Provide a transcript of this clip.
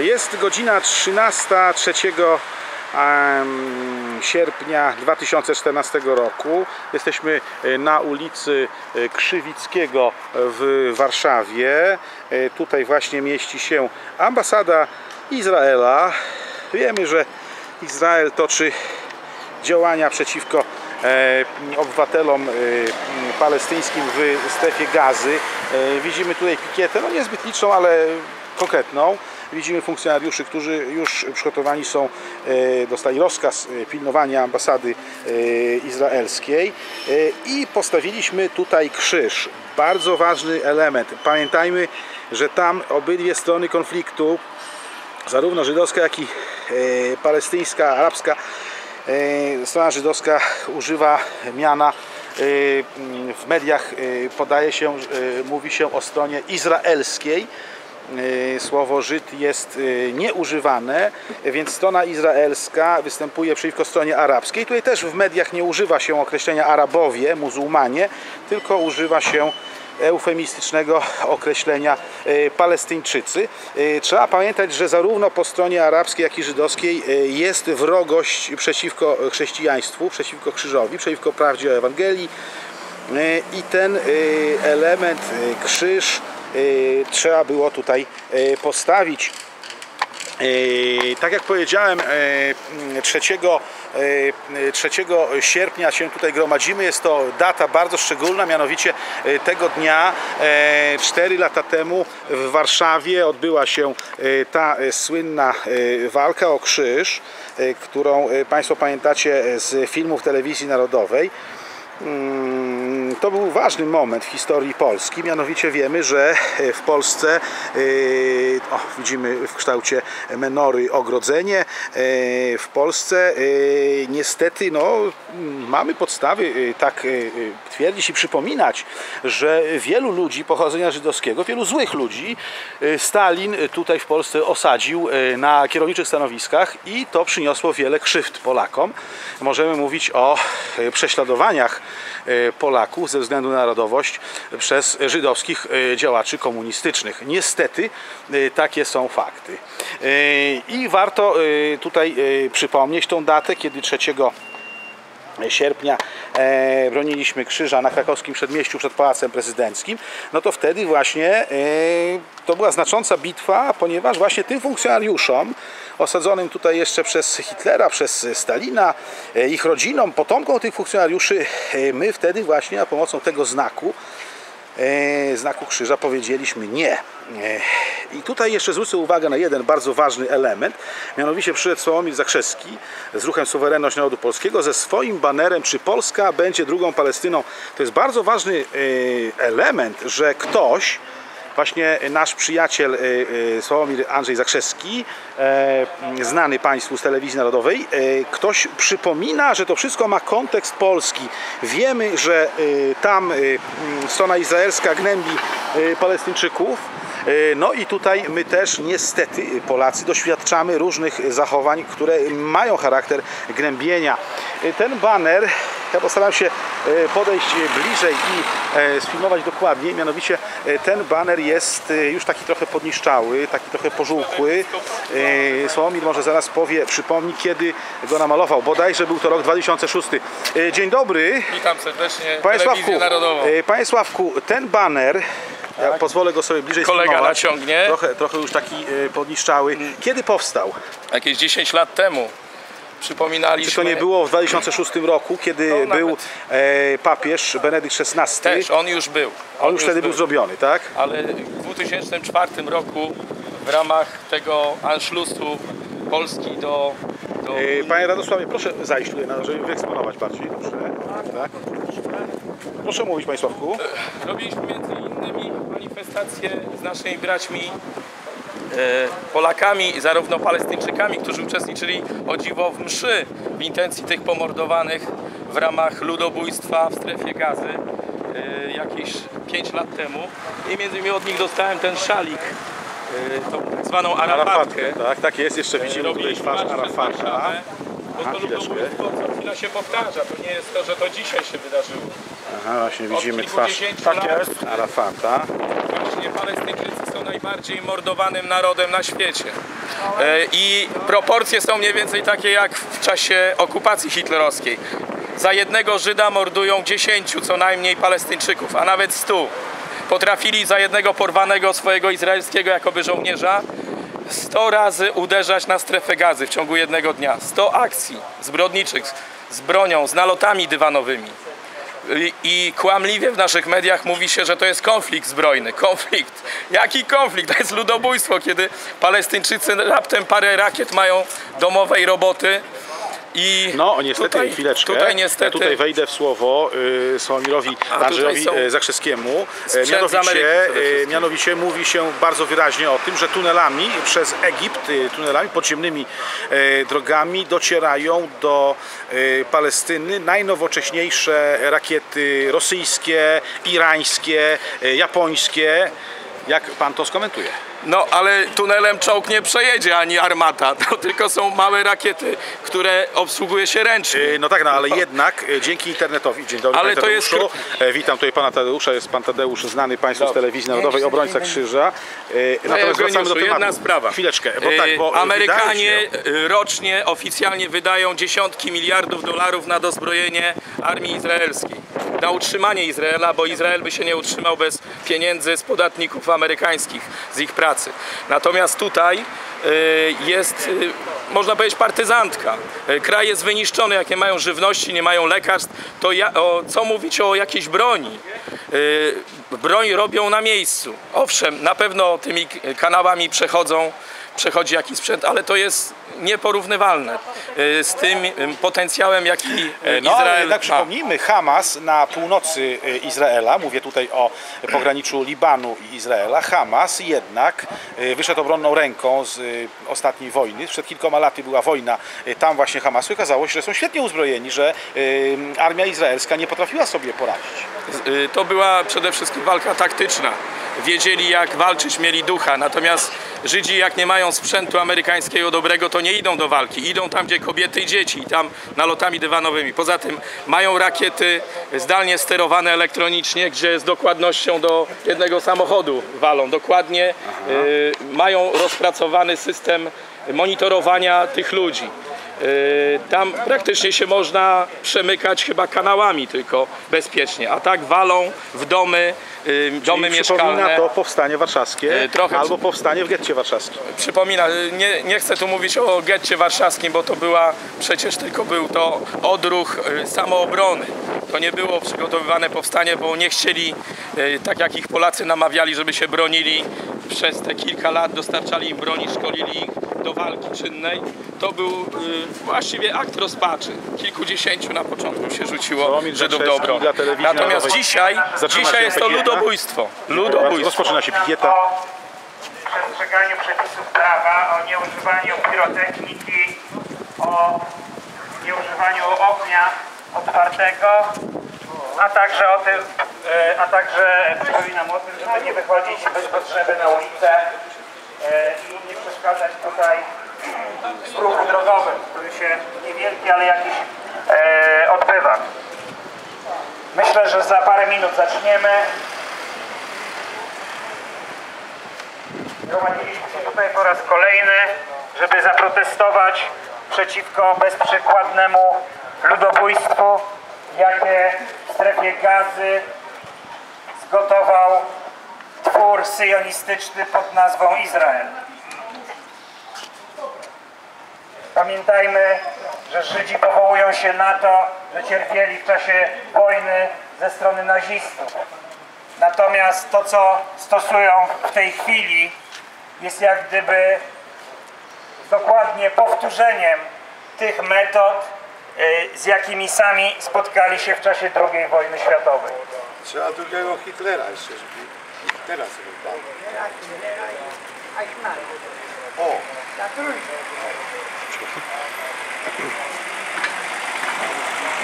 Jest godzina 13, 3 em, sierpnia 2014 roku. Jesteśmy e, na ulicy e, Krzywickiego w Warszawie. E, Tutaj właśnie mieści się ambasada Izraela. Wiemy, że Izrael toczy działania przeciwko obywatelom palestyńskim w strefie gazy. Widzimy tutaj pikietę, no niezbyt liczną, ale konkretną. Widzimy funkcjonariuszy, którzy już przygotowani są, e, dostali rozkaz e, pilnowania ambasady e, izraelskiej i postawiliśmy tutaj krzyż. Bardzo ważny element. Pamiętajmy, że tam obydwie strony konfliktu, zarówno żydowska, jak i palestyńska, arabska, strona żydowska używa miana w mediach podaje się, mówi się o stronie izraelskiej. E, Słowo Żyd jest e, nieużywane, więc strona izraelska występuje przeciwko stronie arabskiej. Tutaj też w mediach nie używa się określenia Arabowie, muzułmanie, tylko używa się eufemistycznego określenia e, Palestyńczycy. Trzeba pamiętać, że zarówno po stronie arabskiej, jak i żydowskiej jest wrogość przeciwko chrześcijaństwu, przeciwko krzyżowi, przeciwko prawdzie o Ewangelii i ten element, krzyż trzeba było tutaj e, postawić. E, Tak jak powiedziałem, e, 3, e, 3 sierpnia się tutaj gromadzimy. Jest to data bardzo szczególna, mianowicie e, tego dnia, 4 lata temu w Warszawie odbyła się e, ta e, słynna e, walka o krzyż, e, którą e, Państwo pamiętacie z filmów telewizji narodowej. Mm, To był ważny moment w historii Polski. Mianowicie wiemy, że w Polsce yy, o, widzimy w kształcie menory ogrodzenie. Yy, W Polsce niestety no, mamy podstawy tak twierdzić i przypominać, że wielu ludzi pochodzenia żydowskiego, wielu złych ludzi Stalin tutaj w Polsce osadził na kierowniczych stanowiskach i to przyniosło wiele krzywd Polakom. Możemy mówić o prześladowaniach e, Ze względu na narodowość przez żydowskich e, działaczy komunistycznych. Niestety e, takie są fakty. E, I warto tutaj przypomnieć tą datę, kiedy 3 sierpnia e, broniliśmy krzyża na krakowskim przedmieściu przed Pałacem Prezydenckim, no to wtedy właśnie e, to była znacząca bitwa, ponieważ właśnie tym funkcjonariuszom osadzonym tutaj jeszcze przez Hitlera, przez Stalina, e, ich rodzinom, potomkom tych funkcjonariuszy, e, my wtedy właśnie za pomocą tego znaku e, znaku krzyża powiedzieliśmy nie. I tutaj jeszcze zwrócę uwagę na jeden bardzo ważny element. Mianowicie przyszedł Sławomir Zakrzewski z ruchem Suwerenność Narodu Polskiego ze swoim banerem czy Polska będzie drugą Palestyną. To jest bardzo ważny e, element, że ktoś właśnie nasz przyjaciel e, e, Sławomir Andrzej Zakrzewski, znany Państwu z telewizji narodowej, ktoś przypomina, że to wszystko ma kontekst polski. Wiemy, że tam strona izraelska gnębi Palestyńczyków, No i tutaj my też niestety Polacy doświadczamy różnych zachowań, które mają charakter gnębienia. E, Ten baner, ja postaram się e, podejść bliżej i e, sfilmować dokładniej, mianowicie e, ten baner jest e, już taki trochę podniszczały, taki trochę pożółkły. E, Sławomir może zaraz powie, przypomni kiedy go namalował, bodajże był to rok 2006. E, Dzień dobry. Witam serdecznie Panie Sławku, e, Panie Sławku, ten baner, ja pozwolę go sobie bliżej Kolega naciągnie. Trochę, trochę już taki e, podniszczały. Kiedy powstał? Jakieś 10 lat temu przypominaliśmy... Czy to nie było w 2006 roku, kiedy No, był e, papież Benedykt XVI? Też, on już był. On już wtedy był zrobiony, tak? Ale w 2004 roku w ramach tego Anschlussu Polski do... do E, Panie Radosławie, proszę zajść tutaj, żeby wyeksponować bardziej. Dobrze. Tak? Proszę mówić, Panie Sławku. Robiliśmy między innymi manifestacje z naszymi braćmi e, Polakami, zarówno Palestyńczykami, którzy uczestniczyli o dziwo w mszy w intencji tych pomordowanych w ramach ludobójstwa w strefie gazy e, jakieś 5 lat temu. I między innymi od nich dostałem ten szalik, e, tą tak zwaną arafatkę. Tak, tak jest. Jeszcze widzimy tutaj twarz Arafata. Bo to ludobójstwo co chwila się powtarza. To nie jest to, że to dzisiaj się wydarzyło. Aha, właśnie widzimy twarz tak jest. Arafata. Właśnie Palestyńczycy są najbardziej mordowanym narodem na świecie. E, I proporcje są mniej więcej takie jak w czasie okupacji hitlerowskiej. Za jednego Żyda mordują 10 co najmniej Palestyńczyków, a nawet 100. Potrafili za jednego porwanego swojego izraelskiego jakoby żołnierza 100 razy uderzać na strefę gazy w ciągu jednego dnia. 100 akcji zbrodniczych z bronią, z nalotami dywanowymi. I, kłamliwie w naszych mediach mówi się, że to jest konflikt zbrojny. Konflikt. Jaki konflikt? To jest ludobójstwo, kiedy Palestyńczycy raptem parę rakiet mają domowej roboty. I No, niestety, tutaj, chwileczkę. Tutaj niestety. Ja tutaj wejdę w słowo y, Sławomirowi Andrzejowi są- y, z Mianowicie, y, mianowicie mówi się bardzo wyraźnie o tym, że tunelami przez Egipt, y, tunelami, podziemnymi y, drogami docierają do y, Palestyny najnowocześniejsze rakiety rosyjskie, irańskie, y, japońskie. Jak pan to skomentuje? No, ale tunelem czołg nie przejedzie ani armata. To tylko są małe rakiety, które obsługuje się ręcznie. E, No tak, no ale jednak e, dzięki internetowi, dzień dobry Ale to jest. E, Witam tutaj pana Tadeusza, jest pan Tadeusz znany państwu z telewizji narodowej, obrońca krzyża. E, Natomiast wracamy do tematu. jedna sprawa. Chwileczkę, bo tak, bo Amerykanie się- rocznie oficjalnie wydają dziesiątki miliardów dolarów na dozbrojenie armii izraelskiej. Na utrzymanie Izraela, bo Izrael by się nie utrzymał bez pieniędzy z podatników amerykańskich, z ich pracy. Natomiast tutaj e, jest, e, można powiedzieć, partyzantka. E, Kraj jest wyniszczony, jakie mają żywności, nie mają lekarstw. To ja, o, co mówić o jakiejś broni? Broń robią na miejscu. Owszem, na pewno tymi kanałami przechodzą, przechodzi jakiś sprzęt, ale to jest nieporównywalne e, z tym e, potencjałem, jaki e, No ale Izrael jednak ma. przypomnijmy, Hamas na północy Izraela, mówię tutaj o pograniczu Libanu i Izraela, Hamas jednak wyszedł obronną ręką z ostatniej wojny. Przed kilkoma laty była wojna tam właśnie Hamasu i okazało się, że są świetnie uzbrojeni, że armia izraelska nie potrafiła sobie poradzić. To była przede wszystkim walka taktyczna. Wiedzieli jak walczyć, mieli ducha. Natomiast Żydzi jak nie mają sprzętu amerykańskiego dobrego, to nie idą do walki. Idą tam, gdzie kobiety i dzieci i tam nalotami dywanowymi. Poza tym mają rakiety zdalnie sterowane elektronicznie, gdzie z dokładnością do jednego samochodu walą. Dokładnie y, mają rozpracowany system monitorowania tych ludzi. Y, Tam praktycznie się można przemykać chyba kanałami tylko bezpiecznie, a tak walą w domy, y, domy Czyli przypomina mieszkalne. to powstanie warszawskie E, trochę albo powstanie w getcie warszawskim. Przypomina, y, nie, nie chcę tu mówić o getcie warszawskim, bo to była, przecież tylko był to odruch y, samoobrony. To nie było przygotowywane powstanie, bo nie chcieli, y, tak jak ich Polacy namawiali, żeby się bronili przez te kilka lat, dostarczali im broni, szkolili ich do walki czynnej. To był y, właściwie akt rozpaczy. Kilkudziesięciu na początku się rzuciło Żydów do obrony. dla telewizji Natomiast dzisiaj, dzisiaj jest to ludobójstwo. Ludobójstwo. Rozpoczyna się pikieta. o przestrzeganiu przepisów prawa, o nieużywaniu pirotechniki, o nieużywaniu ognia otwartego, a także o tym, e, a także przypominam o tym, żeby nie wychodzić bez potrzeby na ulicę e, i nie przeszkadzać tutaj w ruchu drogowym, który się niewielki, ale jakiś e, odbywa. Myślę, że za parę minut zaczniemy. Gromadziliśmy się tutaj po raz kolejny, żeby zaprotestować przeciwko bezprzykładnemu ludobójstwu, jakie w strefie gazy zgotował syjonistyczny pod nazwą Izrael. Pamiętajmy, że Żydzi powołują się na to, że cierpieli w czasie wojny ze strony nazistów. Natomiast to, co stosują w tej chwili, jest jak gdyby dokładnie powtórzeniem tych metod, y, z jakimi sami spotkali się w czasie II wojny światowej. Trzeba drugiego Hitlera jeszcze, żeby テラスみたいな。お。やってるんですよ。